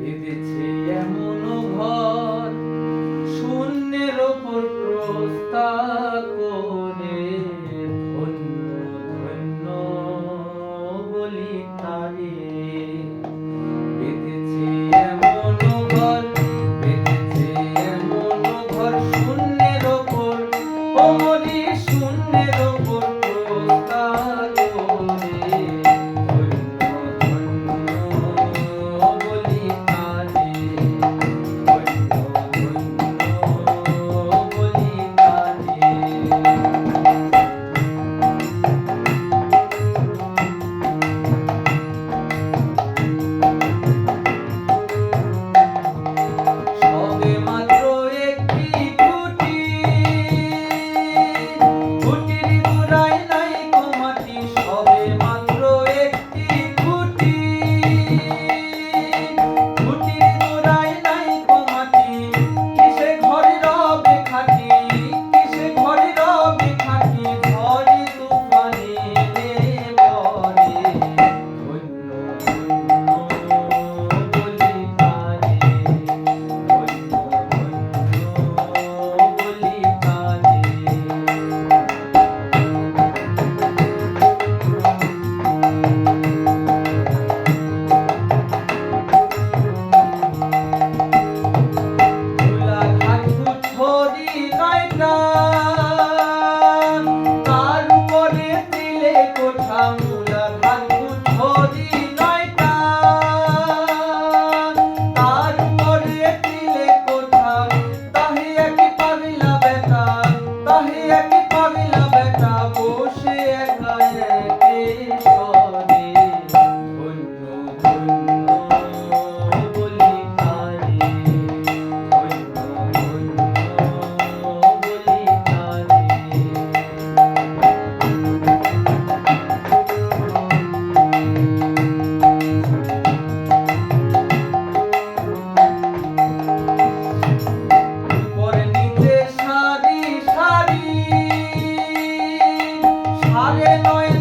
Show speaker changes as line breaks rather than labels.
বেঁধেছে এমন ঘর শূন্যের ওপর প্রস্তাব করে ধন্য ধন্য বলি তারে come. নয়